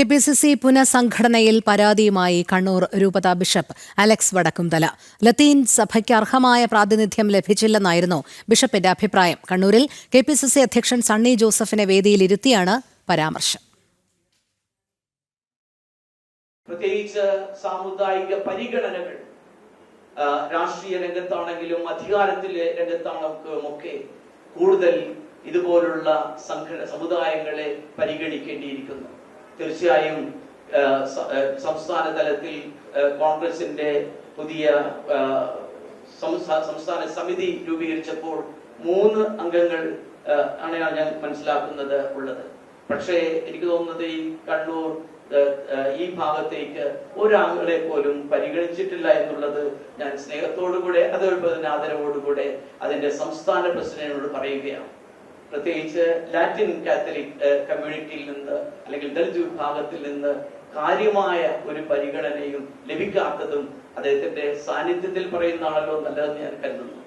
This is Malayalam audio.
കെ പി സി സി പുനഃസംഘടനയിൽ പരാതിയുമായി കണ്ണൂർ രൂപത ബിഷപ്പ് അലക്സ് വടക്കുംതല. ലത്തീൻ സഭയ്ക്ക് അർഹമായ പ്രാതിനിധ്യം ലഭിച്ചില്ലെന്നായിരുന്നു ബിഷപ്പിന്റെ അഭിപ്രായം. കണ്ണൂരിൽ കെ പി സി സി അധ്യക്ഷൻ സണ്ണി ജോസഫിനെ വേദിയിലിരുത്തിയാണ് പരാമർശം. പ്രത്യേകിച്ച് സാമുദായിക പരിഗണനകൾ രാഷ്ട്രീയ രംഗത്താണെങ്കിലും അധികാരത്തിലെ രംഗത്താണെങ്കിലും കൂടുതൽ ഇതുപോലുള്ള സംഘടന സമുദായങ്ങളെ പരിഗണിക്കേണ്ടിയിരിക്കുന്നു. തീർച്ചയായും സംസ്ഥാന തലത്തിൽ കോൺഗ്രസിന്റെ പുതിയ സംസ്ഥാന സമിതി രൂപീകരിച്ചപ്പോൾ മൂന്ന് അംഗങ്ങൾ ആണ് ഞാൻ മനസ്സിലാക്കുന്നത് ഉള്ളത്. പക്ഷേ എനിക്ക് തോന്നുന്നത് ഈ കണ്ണൂർ ഈ ഭാഗത്തേക്ക് ഒരാളെ പോലും പരിഗണിച്ചിട്ടില്ല എന്നുള്ളത് ഞാൻ സ്നേഹത്തോടുകൂടെ അതേപോലെ തന്നെ ആദരവോടുകൂടെ അതിന്റെ സംസ്ഥാന പ്രസിഡന്റിനോട് പറയുകയാണ്. പ്രത്യേകിച്ച് ലാറ്റിൻ കാത്തലിക് കമ്മ്യൂണിറ്റിയിൽ നിന്ന് അല്ലെങ്കിൽ ദളിത് വിഭാഗത്തിൽ നിന്ന് കാര്യമായ ഒരു പരിഗണനയും ലഭിക്കാത്തതും അദ്ദേഹത്തിന്റെ സാന്നിധ്യത്തിൽ പറയുന്നതാണല്ലോ നല്ലതെന്ന് ഞാൻ കരുതുന്നു.